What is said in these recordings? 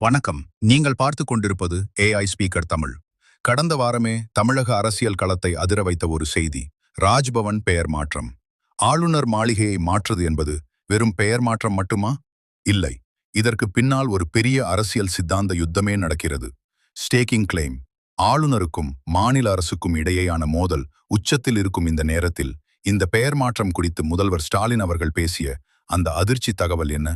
வணக்கம். நீங்கள் பார்த்து கொண்டிருப்பது ஏஐ ஸ்பீக்கர் தமிழ். கடந்த வாரமே தமிழக அரசியல் களத்தை அதிர வைத்த ஒரு செய்தி ராஜ்பவன் பெயர் மாற்றம். ஆளுநர் மாளிகையை மாற்றுது என்பது வெறும் பெயர் மாற்றம் மட்டுமா? இல்லை. இதற்கு பின்னால் ஒரு பெரிய அரசியல் சித்தாந்த யுத்தமே நடக்கிறது. ஸ்டேக்கிங் கிளைம் ஆளுநருக்கும் மாநில அரசுக்கும் இடையேயான மோதல் உச்சத்தில் இருக்கும் இந்த நேரத்தில் இந்த பெயர் மாற்றம் குறித்து முதல்வர் ஸ்டாலின் அவர்கள் பேசிய அந்த அதிர்ச்சி தகவல் என்ன?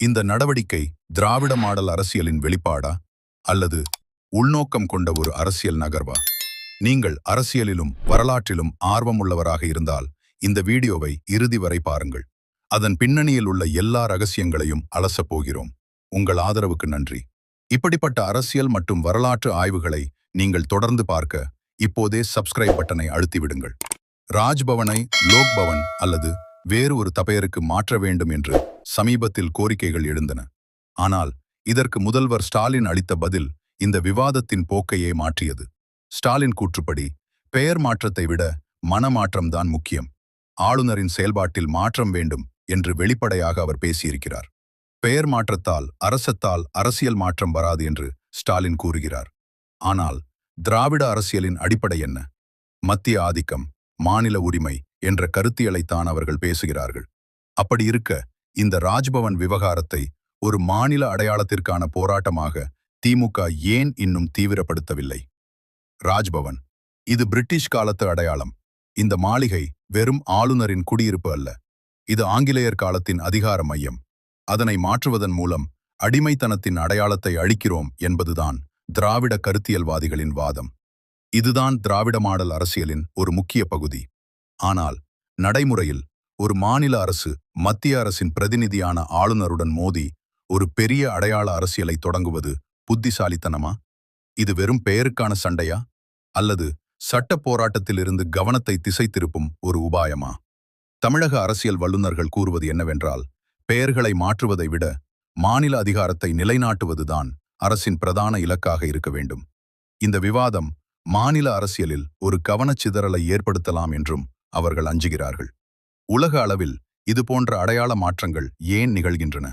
இந்த நடவடிக்கை திராவிட மாடல் அரசியலின் வெளிப்பாடா? அல்லது உள்நோக்கம் கொண்ட ஒரு அரசியல் நகர்வா? நீங்கள் அரசியலிலும் வரலாற்றிலும் ஆர்வமுள்ளவராக இருந்தால் இந்த வீடியோவை இறுதி வரை பாருங்கள். அதன் பின்னணியில் உள்ள எல்லா ரகசியங்களையும் அலசப் போகிறோம். உங்கள் ஆதரவுக்கு நன்றி. இப்படிப்பட்ட அரசியல் மற்றும் வரலாற்று ஆய்வுகளை நீங்கள் தொடர்ந்து பார்க்க இப்போதே சப்ஸ்கிரைப் பட்டனை அழுத்திவிடுங்கள். ராஜ்பவனை லோக்பவன் அல்லது வேறு ஒரு தபையருக்கு மாற்ற வேண்டும் என்று சமீபத்தில் கோரிக்கைகள் எழுந்தன. ஆனால் இதற்கு முதல்வர் ஸ்டாலின் அளித்த பதில் இந்த விவாதத்தின் போக்கையே மாற்றியது. ஸ்டாலின் கூற்றுப்படி பெயர் மாற்றத்தை விட மனமாற்றம்தான் முக்கியம். ஆளுநரின் செயல்பாட்டில் மாற்றம் வேண்டும் என்று வெளிப்படையாக அவர் பேசியிருக்கிறார். பெயர் மாற்றத்தால் அரசத்தால் அரசியல் மாற்றம் வராது என்று ஸ்டாலின் கூறுகிறார். ஆனால் திராவிட அரசியலின் அடிப்படை என்ன? மத்திய ஆதிக்கம் மாநில உரிமை என்ற கருத்தியலைத்தான் அவர்கள் பேசுகிறார்கள். அப்படி இருக்க இந்த ராஜ்பவன் விவகாரத்தை ஒரு மாநில அடையாளத்திற்கான போராட்டமாக திமுக ஏன் இன்னும் தீவிரப்படுத்தவில்லை? ராஜ்பவன் இது பிரிட்டிஷ் காலத்து அடையாளம். இந்த மாளிகை வெறும் ஆளுநரின் குடியிருப்பு அல்ல. இது ஆங்கிலேயர் காலத்தின் அதிகார மையம். அதனை மாற்றுவதன் மூலம் அடிமைத்தனத்தின் அடையாளத்தை அழிக்கிறோம் என்பதுதான் திராவிட கருத்தியல்வாதிகளின் வாதம். இதுதான் திராவிட மாடல் அரசியலின் ஒரு முக்கிய பகுதி. ஆனால் நடைமுறையில் ஒரு மாநில அரசு மத்திய அரசின் பிரதிநிதியான ஆளுநருடன் மோதி ஒரு பெரிய அடையாள அரசியலை தொடங்குவது புத்திசாலித்தனமா? இது வெறும் பெயருக்கான சண்டையா? அல்லது சட்ட போராட்டத்திலிருந்து கவனத்தை திசை திருப்பும் ஒரு உபாயமா? தமிழக அரசியல் வல்லுநர்கள் கூறுவது என்னவென்றால் பெயர்களை மாற்றுவதை விட மாநில அதிகாரத்தை நிலைநாட்டுவதுதான் அரசின் பிரதான இலக்காக இருக்க வேண்டும். இந்த விவாதம் மாநில அரசியலில் ஒரு கவனச்சிதறலை ஏற்படுத்தலாம் என்றும் அவர்கள் அஞ்சுகிறார்கள். உலக அளவில் இதுபோன்ற அடையாள மாற்றங்கள் ஏன் நிகழ்கின்றன?